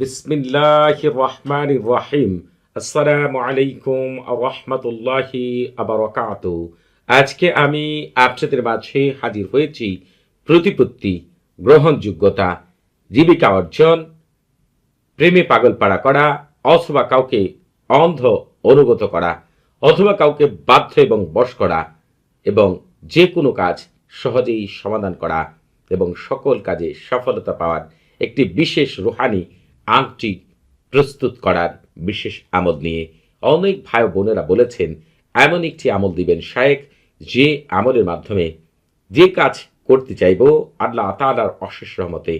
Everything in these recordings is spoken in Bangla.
বিসমিল্লাহ রহমান রহিম আসসালামু আলাইকুম রহমতুল্লাহি আবরকাত। আজকে আমি আপনাদের মাঝে হাজির হয়েছি প্রতিপত্তি, গ্রহণযোগ্যতা, জীবিকা অর্জন, প্রেমে পাগল পাড়া করা, অথবা কাউকে অন্ধ অনুগত করা, অথবা কাউকে বাধ্য এবং বশ করা, এবং যে কোনো কাজ সহজেই সমাধান করা, এবং সকল কাজে সফলতা পাওয়ার একটি বিশেষ রুহানি আংটি প্রস্তুত করার বিশেষ আমল নিয়ে অনেক ভাই বোনেরা বলেছেন, এমন একটি আমল দিবেন শায়েক যে আমলের মাধ্যমে যে কাজ করতে চাইব, আল্লাহ তালার অশেষ রহমতে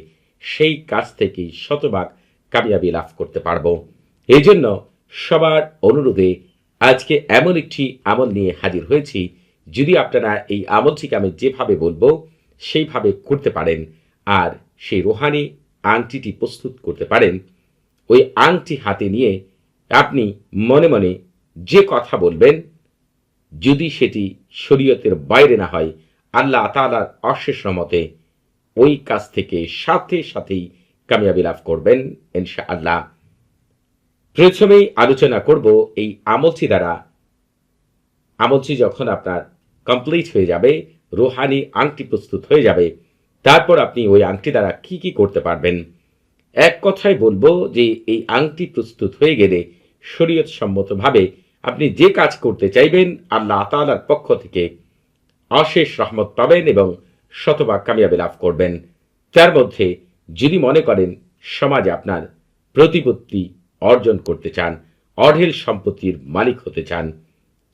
সেই কাজ থেকেই শতভাগ কামিয়াবি লাভ করতে পারব। এই জন্য সবার অনুরোধে আজকে এমন একটি আমল নিয়ে হাজির হয়েছি, যদি আপনারা এই আমলটিকে আমি যেভাবে বলব, সেইভাবে করতে পারেন। আর সেই রোহানি আংটিটি প্রস্তুত করতে পারেন, ওই আংটি হাতে নিয়ে আপনি মনে মনে যে কথা বলবেন, যদি সেটি শরীয়তের বাইরে না হয়, আল্লাহ তালার অশেষ রহমতে ওই কাজ থেকে সাথে সাথেই কামিয়াবি লাভ করবেন ইনশা আল্লাহ প্রথমেই আলোচনা করব এই আমলটি দ্বারা। আমলটি যখন আপনার কমপ্লিট হয়ে যাবে, রোহানি আংটি প্রস্তুত হয়ে যাবে তারপর আপনি ওই আংটি দ্বারা কি কি করতে পারবেন? এক কথায় বলব যে এই আংটি প্রস্তুত হয়ে গেলে শরীয়ত সম্মতভাবে আপনি যে কাজ করতে চাইবেন, আল্লাহ তালার পক্ষ থেকে অশেষ রহমত পাবেন এবং শতভাগ কামিয়াবি লাভ করবেন। তার মধ্যে যিনি মনে করেন সমাজে আপনার প্রতিপত্তি অর্জন করতে চান, অঢেল সম্পত্তির মালিক হতে চান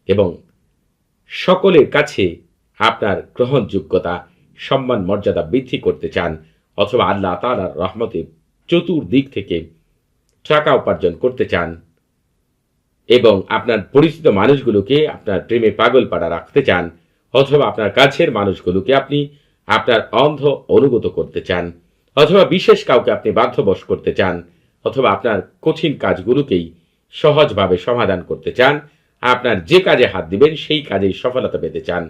এবং সকলের কাছে আপনার গ্রহণযোগ্যতা সম্মান, মর্যাদা বৃদ্ধি করতে চান, অথবা আল্লাহ তালার রহমতে চতুর্দিক থেকে টাকা উপার্জন করতে চান এবং আপনার পরিচিত মানুষগুলোকে আপনার প্রেমে পাগল পাড়া রাখতে চান, অথবা আপনার কাছের মানুষগুলোকে আপনি আপনার অন্ধ অনুগত করতে চান, অথবা বিশেষ কাউকে আপনি বাধ্যবশ করতে চান, অথবা আপনার কঠিন কাজগুলোকেই সহজভাবে সমাধান করতে চান, আপনার যে কাজে হাত দিবেন সেই কাজেই সফলতা পেতে চান।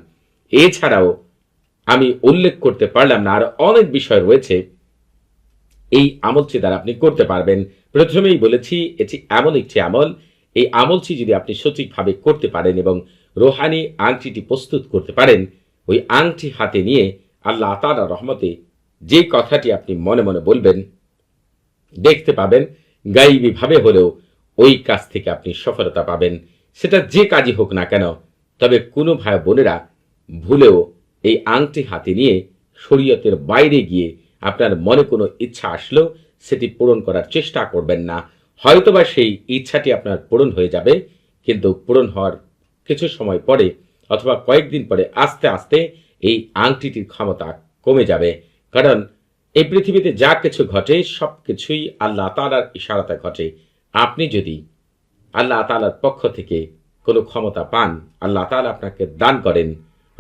এছাড়াও আমি উল্লেখ করতে পারলাম না, আর অনেক বিষয় রয়েছে এই আমলটি দ্বারা আপনি করতে পারবেন। প্রথমেই বলেছি, এটি এমন একটি আমল। এই আমলটি যদি আপনি সঠিকভাবে করতে পারেন এবং রোহানি আংটিটি প্রস্তুত করতে পারেন, ওই আংটি হাতে নিয়ে আল্লাহ তালা রহমতে যে কথাটি আপনি মনে মনে বলবেন, দেখতে পাবেন, গাইবীভাবে হলেও ওই কাজ থেকে আপনি সফলতা পাবেন। সেটা যে কাজই হোক না কেন, তবে কোনো ভাই বোনেরা ভুলেও এই আংটি হাতে নিয়ে শরীয়তের বাইরে গিয়ে আপনার মনে কোনো ইচ্ছা আসলেও সেটি পূরণ করার চেষ্টা করবেন না। হয়তোবা সেই ইচ্ছাটি আপনার পূরণ হয়ে যাবে, কিন্তু পূরণ হওয়ার কিছু সময় পরে অথবা কয়েকদিন পরে আস্তে আস্তে এই আংটিটির ক্ষমতা কমে যাবে। কারণ এই পৃথিবীতে যা কিছু ঘটে, সব কিছুই আল্লাহ তালার ইশারাতে ঘটে। আপনি যদি আল্লাহ তালার পক্ষ থেকে কোনো ক্ষমতা পান, আল্লাহ তালা আপনাকে দান করেন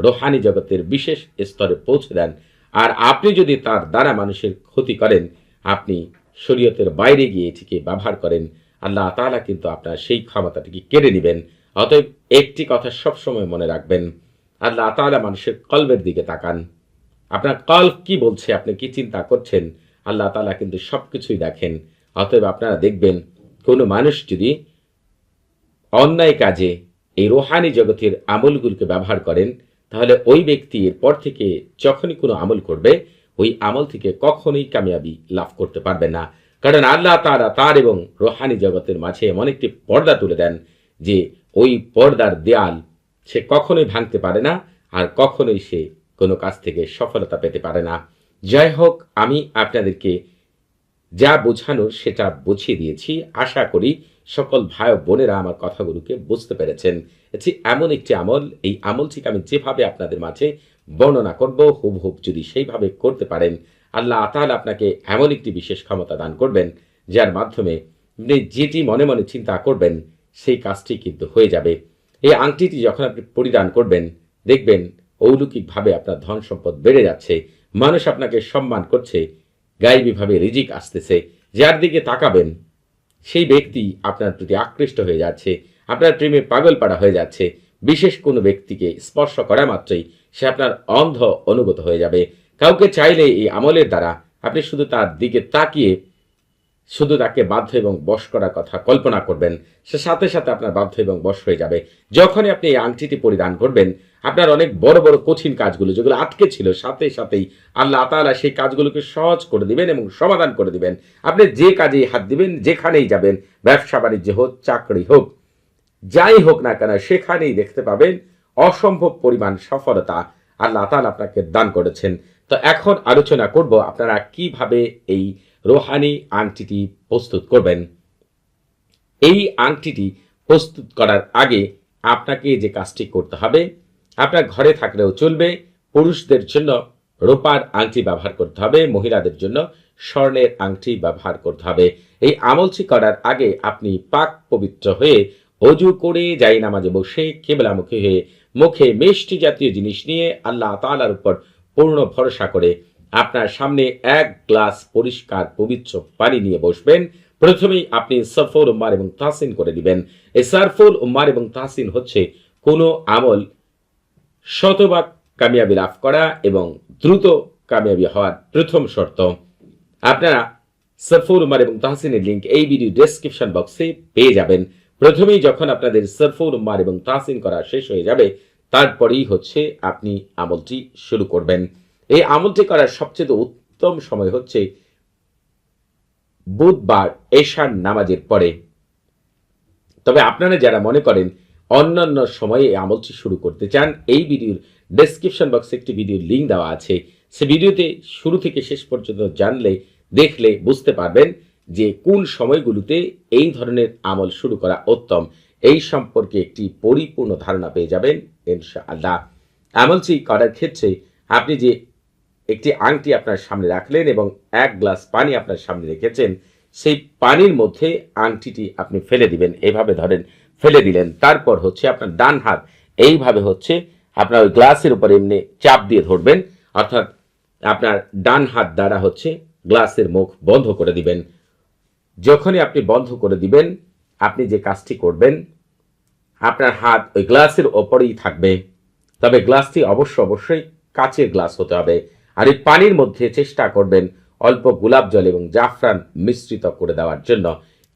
রোহানি জগতের বিশেষ স্তরে পৌঁছে দেন। আর আপনি যদি তার দ্বারা মানুষের ক্ষতি করেন, আপনি শরীয়তের বাইরে গিয়ে এটিকে ব্যবহার করেন। আল্লাহ তালা কিন্তু আপনার সেই ক্ষমতাটিকে কেড়ে নেবেন। অতএব একটি কথা সবসময় মনে রাখবেন, আল্লাহ তালা মানুষের কল্পের দিকে তাকান। আপনার কল্প কি বলছে, আপনি কি চিন্তা করছেন? আল্লাহ তালা কিন্তু সব কিছুই দেখেন। অতএব আপনারা দেখবেন, কোনো মানুষ যদি অন্যায় কাজে এই রোহানি জগতের আমলগুলোকে ব্যবহার করেন তাহলে ওই ব্যক্তি এরপর থেকে যখনই কোনো আমল করবে, ওই আমল থেকে কখনোই কামিয়াবি লাভ করতে পারবে না। কারণ আল্লাহ তারা তার এবং রোহানি জগতের মাঝে এমন একটি পর্দা তুলে দেন যে ওই পর্দার দেয়াল সে কখনোই ভাঙতে পারে না আর কখনোই সে কোনো কাজ থেকে সফলতা পেতে পারে না। যাই হোক, আমি আপনাদেরকে যা বোঝানোর সেটা বুঝিয়ে দিয়েছি। আশা করি সকল ভাই বোনেরা আমার কথাগুলোকে বুঝতে পেরেছেন। এটি এমন একটি আমল, এই আমলটিকে আমি যেভাবে আপনাদের মাঝে বর্ণনা করব হুব হুব যদি সেইভাবে করতে পারেন, আল্লাহ তাহলে আপনাকে এমন একটি বিশেষ ক্ষমতা দান করবেন, যার মাধ্যমে যেটি মনে মনে চিন্তা করবেন, সেই কাজটি কিন্তু হয়ে যাবে। এই আংটিটি যখন আপনি পরিধান করবেন, দেখবেন অলৌকিকভাবে আপনার ধন সম্পদ বেড়ে যাচ্ছে, মানুষ আপনাকে সম্মান করছে, গাইবীভাবে রিজিক আসতেছে, যার দিকে তাকাবেন সেই ব্যক্তি আপনার প্রতি আকৃষ্ট হয়ে যাচ্ছে, আপনার প্রেমে পাগল পাড়া হয়ে যাচ্ছে। বিশেষ কোনো ব্যক্তিকে স্পর্শ করা মাত্রই সে আপনার অন্ধ অনুগত হয়ে যাবে। কাউকে চাইলে এই আমলের দ্বারা আপনি শুধু তার দিকে তাকিয়ে শুধু তাকে বাধ্য এবং বশ করার কথা কল্পনা করবেন, সে সাথে সাথে আপনার বাধ্য এবং বশ হয়ে যাবে। যখনই আপনি এই আংটিটি পরিধান করবেন, আপনার অনেক বড় বড় কঠিন কাজগুলো যেগুলো আটকে ছিল, সাথে সাথেই আল্লাহ তাআলা সেই কাজগুলোকে সহজ করে দিবেন এবং সমাধান করে দিবেন। আপনি যে কাজেই হাত দিবেন, যেখানেই যাবেন, ব্যবসা, বাণিজ্য হোক, চাকরি হোক, যাই হোক না কেন, সেখানেই দেখতে পাবেন অসম্ভব পরিমাণ সফলতা আল্লাহ তাআলা আপনাকে দান করেছেন। তো এখন আলোচনা করব আপনারা কীভাবে এই রোহানি আংটিটি প্রস্তুত করবেন। এই আংটিটি প্রস্তুত করার আগে আপনাকে যে কাজটি করতে হবে, আপনার ঘরে থাকলেও চলবে, পুরুষদের জন্য রোপার আংটি ব্যবহার করতে হবে, মহিলাদের জন্য স্বর্ণের আংটি ব্যবহার করতে হবে। এই আমলটি করার আগে আপনি পাক পবিত্র হয়ে অজু করে যাই নামাজে বসে কেবলামুখী হয়ে মুখে মিষ্টি জাতীয় জিনিস নিয়ে আল্লাহ তাআলার উপর পূর্ণ ভরসা করে আপনার সামনে এক গ্লাস পরিষ্কার, পবিত্র পানি নিয়ে বসবেন। প্রথমেই আপনি সফর, উম্মার এবং তাহসিন করে দিবেন। এই সারফুল, উম্মার এবং তাহসিন হচ্ছে কোনো আমল শতভাগ কামিয়াবি লাভ করা এবং দ্রুত কামিয়াবি হওয়ার প্রথম শর্ত। আপনারা সরফুল উমার এবং তাহসিনের লিঙ্ক এই ভিডিও ডেসক্রিপশন বক্সে পেয়ে যাবেন। প্রথমেই যখন আপনাদের সরফুল উম্মার এবং তাহসিন করা শেষ হয়ে যাবে, তারপরেই হচ্ছে আপনি আমলটি শুরু করবেন। এই আমলটি করার সবচেয়ে উত্তম সময় হচ্ছে বুধবার এশার নামাজের পরে। তবে আপনারা যারা মনে করেন অন্যান্য সময়ে এই আমলটি শুরু করতে চান, এই ভিডিওর ডেসক্রিপশন বক্সে একটি ভিডিওর লিঙ্ক দেওয়া আছে। সে ভিডিওতে শুরু থেকে শেষ পর্যন্ত জানলে, দেখলে বুঝতে পারবেন যে কোন সময়গুলোতে এই ধরনের আমল শুরু করা উত্তম। এই সম্পর্কে একটি পরিপূর্ণ ধারণা পেয়ে যাবেন, ইনশাআল্লাহ। আমলটি করার ক্ষেত্রে আপনি যে একটি আংটি আপনার সামনে রাখলেন এবং এক গ্লাস পানি আপনার সামনে রেখেছেন, সেই পানির মধ্যে আংটিটি আপনি ফেলে দিবেন, এভাবে ধরেন ফেলে দিলেন। তারপর হচ্ছে আপনার ডান হাত, এইভাবে হচ্ছে আপনার ওই গ্লাসের উপর এমনি চাপ দিয়ে ধরবেন, অর্থাৎ আপনার ডান হাত দ্বারা হচ্ছে গ্লাসের মুখ বন্ধ করে দিবেন। যখনই আপনি বন্ধ করে দিবেন, আপনি যে কাজটি করবেন, আপনার হাত ওই গ্লাসের ওপরেই থাকবে। তবে গ্লাসটি অবশ্য অবশ্যই কাচের গ্লাস হতে হবে। আর এই পানির মধ্যে চেষ্টা করবেন অল্প গোলাপ জল এবং জাফরান মিশ্রিত করে দেওয়ার জন্য।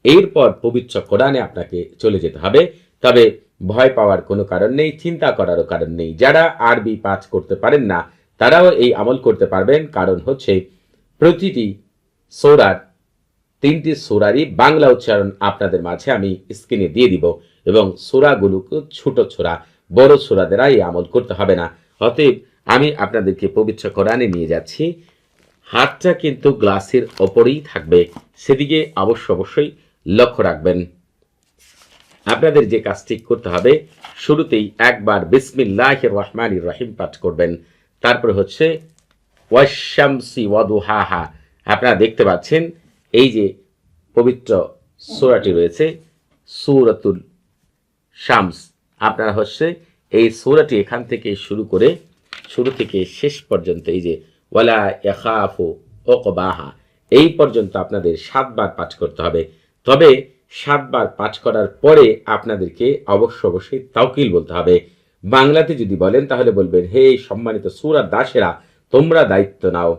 এরপর পবিত্র কোরআনে আপনাকে চলে যেতে হবে। তবে ভয় পাওয়ার কোনো কারণ নেই, চিন্তা করারও কারণ নেই। যারা আরবি পাঠ করতে পারেন না, তারাও এই আমল করতে পারবেন। কারণ হচ্ছে প্রতিটি সৌরার, তিনটি সোরারই বাংলা উচ্চারণ আপনাদের মাঝে আমি স্ক্রিনে দিয়ে দিব এবং সোরাগুলোকে ছোট ছোরা বড় সোরাদের এই আমল করতে হবে না। অতএব আমি আপনাদেরকে পবিত্র কোরআনে নিয়ে যাচ্ছি। হাতটা কিন্তু গ্লাসের ওপরেই থাকবে, সেদিকে অবশ্য অবশ্যই লক্ষ্য রাখবেন। আপনাদের যে কাজটি করতে হবে, শুরুতেই একবার বিসমিল্লাহ রহমান রহিম পাঠ করবেন। তারপর হচ্ছে ওয়াশামসি ওয়াদুহাহা। আপনারা দেখতে পাচ্ছেন, এই যে পবিত্র সূরাটি রয়েছে, সূরাতুল শামস। আপনারা হচ্ছে এই সূরাটি এখান থেকে শুরু করে শুরু থেকে শেষ পর্যন্ত এই যে, ওয়ালা ইয়াখাফু ওকবাহা এই পর্যন্ত আপনাদের সাতবার পাঠ করতে হবে। তবে সাতবার পাঠ করার পরে আপনাদেরকে অবশ্য অবশ্যই তাওকিল বলতে হবে। বাংলাতে যদি বলেন তাহলে বলবেন, হে সম্মানিত সুরা দাসেরা, তোমরা দায়িত্ব নাও।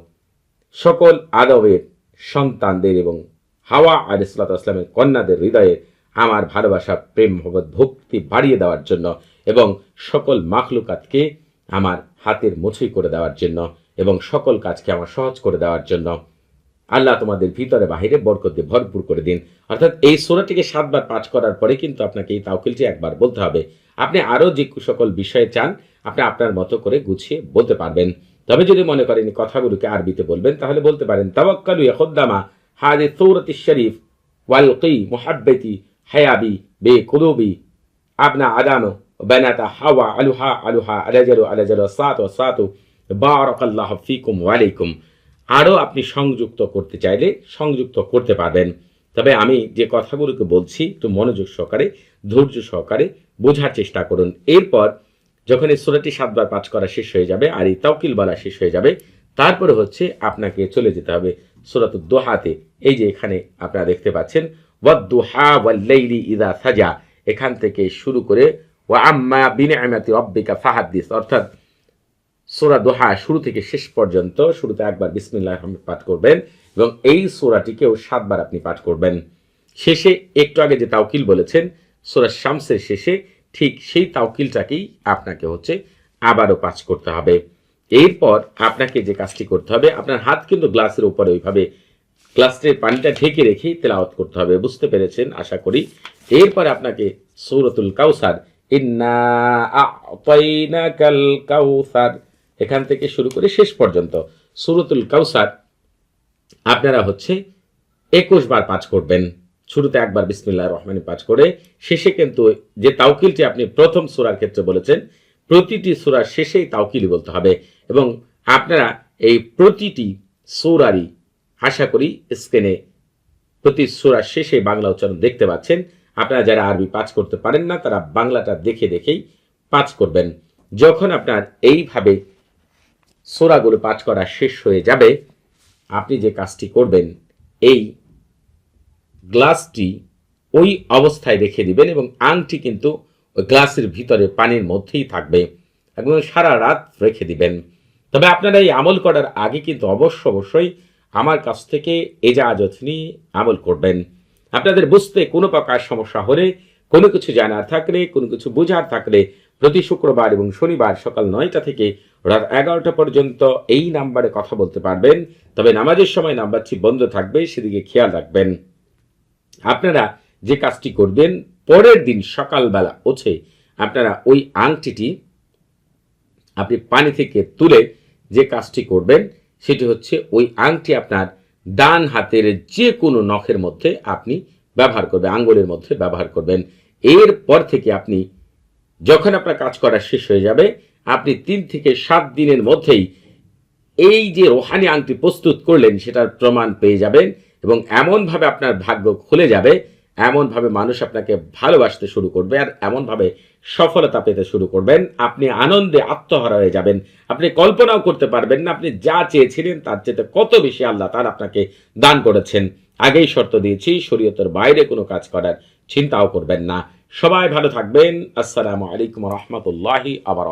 সকল আদবের সন্তানদের এবং হাওয়া আর ইসলাতামের কন্যাদের হৃদয়ে আমার ভালোবাসা, প্রেম ভক্তি বাড়িয়ে দেওয়ার জন্য এবং সকল মাখলুকাতকে আমার হাতের মুছুই করে দেওয়ার জন্য এবং সকল কাজকে আমার সহজ করে দেওয়ার জন্য। আল্লাহ তোমাদের ভিতরে বাহিরে বরকত দিয়ে ভরপুর করে দিন। অর্থাৎ এই সোরাটিকে সাতবার পাঠ করার পরে কিন্তু আপনাকে এই তাওকিলটি একবার বলতে হবে। আপনি আরও যে সকল বিষয়ে চান, আপনি আপনার মতো করে গুছিয়ে বলতে পারবেন। তবে যদি মনে করেন কথাগুলোকে আরবিতে বলবেন, তাহলে বলতে পারেন, তাওয়াক্কালু ইয়াখুদ্দামা হাদে সৌরতি শরীফ ওয়ালকি মুহাব্বতি হায়াবি বে কুলুবি আবনা আদানো। বানাতা হাওয়া আলুহা আলুহা আলাজালু আলাজালু সাত ও সাতু বারাকাল্লাহ ফিকুম ওয়ালাইকুম আরও আপনি সংযুক্ত করতে চাইলে সংযুক্ত করতে পারবেন। তবে আমি যে কথাগুলোকে বলছি, একটু মনোযোগ সহকারে, ধৈর্য সহকারে বোঝার চেষ্টা করুন। এরপর যখন এই সুরাটি সাতবার পাঠ করা শেষ হয়ে যাবে আর এই তাওকিল বলা শেষ হয়ে যাবে, তারপরে হচ্ছে আপনাকে চলে যেতে হবে সুরাত দোহাতে। এই যে এখানে আপনারা দেখতে পাচ্ছেন ওয়াদ্দুহা ওয়াল্লাইলি ইদা সাজা। এখান থেকে শুরু করে ওয়া আম্মা বিনিআমাতি রাব্বিকা ফাহাদ্দিস অর্থাৎ সোরা দোহা শুরু থেকে শেষ পর্যন্ত শুরুতে একবার বিসমিল্লাহ পাঠ করবেন এবং এই সোরাটিকেও সাতবার আপনি পাঠ করবেন। শেষে একটু আগে যে তাওকিল বলেছেন, সোরা শামসের শেষে ঠিক সেই তাওকিলটাকেই আপনাকে হচ্ছে আবারও পাঠ করতে হবে। এরপর আপনাকে যে কাজটি করতে হবে, আপনার হাত কিন্তু গ্লাসের উপরে ওইভাবে গ্লাসের পানিটা ঢেকে রেখে তেলাওয়াত করতে হবে। বুঝতে পেরেছেন? আশা করি। এরপর আপনাকে সৌরতুল কাউসার এখান থেকে শুরু করে শেষ পর্যন্ত। সুরতুল কাউসার, আপনারা হচ্ছে একুশ বার পাঠ করবেন। শুরুতে একবার বিসমিল্লাহ রহমানি পাঠ করে, শেষে কিন্তু যে তাওকিলটি আপনি প্রথম সুরার ক্ষেত্রে বলেছেন, প্রতিটি সুরার শেষেই তাওকিলি বলতে হবে। এবং আপনারা এই প্রতিটি সুরারই, আশা করি, স্ক্রিনে প্রতি সুরার শেষে বাংলা উচ্চারণ দেখতে পাচ্ছেন। আপনারা যারা আরবি পাঠ করতে পারেন না, তারা বাংলাটা দেখে দেখেই পাঠ করবেন। যখন আপনার এইভাবে সোরাগুলো পাঠ করা শেষ হয়ে যাবে, আপনি যে কাজটি করবেন, এই গ্লাসটি ওই অবস্থায় রেখে দিবেন এবং আংটি কিন্তু ওই গ্লাসের ভিতরে পানির মধ্যেই থাকবে। এবং সারা রাত রেখে দিবেন। তবে আপনারা এই আমল করার আগে কিন্তু অবশ্য অবশ্যই আমার কাছ থেকে এজাজত নিয়ে আমল করবেন। আপনাদের বুঝতে কোনো প্রকার সমস্যা হলে, কোনো কিছু জানার থাকলে, কোনো কিছু বোঝার থাকলে প্রতি শুক্রবার এবং শনিবার সকাল নয়টা থেকে রাত এগারোটা পর্যন্ত এই নাম্বারে কথা বলতে পারবেন। তবে নামাজের সময় নাম্বারটি বন্ধ থাকবে, সেদিকে খেয়াল রাখবেন। আপনারা যে কাজটি করবেন, পরের দিন সকালবেলা উঠে আপনারা ওই আংটিটি আপনি পানি থেকে তুলে যে কাজটি করবেন, সেটি হচ্ছে ওই আংটি আপনার ডান হাতের যে কোনো নখের মধ্যে আপনি ব্যবহার করবেন, আঙ্গুলের মধ্যে ব্যবহার করবেন। এরপর থেকে আপনি যখন আপনার কাজ করা শেষ হয়ে যাবে, আপনি তিন থেকে সাত দিনের মধ্যেই এই যে রোহানি আংটি প্রস্তুত করলেন, সেটার প্রমাণ পেয়ে যাবেন এবং এমনভাবে আপনার ভাগ্য খুলে যাবে এমনভাবে মানুষ আপনাকে ভালোবাসতে শুরু করবে আর এমনভাবে সফলতা পেতে শুরু করবেন। আপনি আনন্দে আত্মহারা হয়ে যাবেন। আপনি কল্পনাও করতে পারবেন না, আপনি যা চেয়েছিলেন তার চেয়ে কত বেশি আল্লাহ তার আপনাকে দান করেছেন। আগেই শর্ত দিয়েছি, শরীয়তের বাইরে কোনো কাজ করার চিন্তাও করবেন না। সবাই ভালো থাকবেন। আসসালামু আলাইকুম রহমতুল্লাহি আবার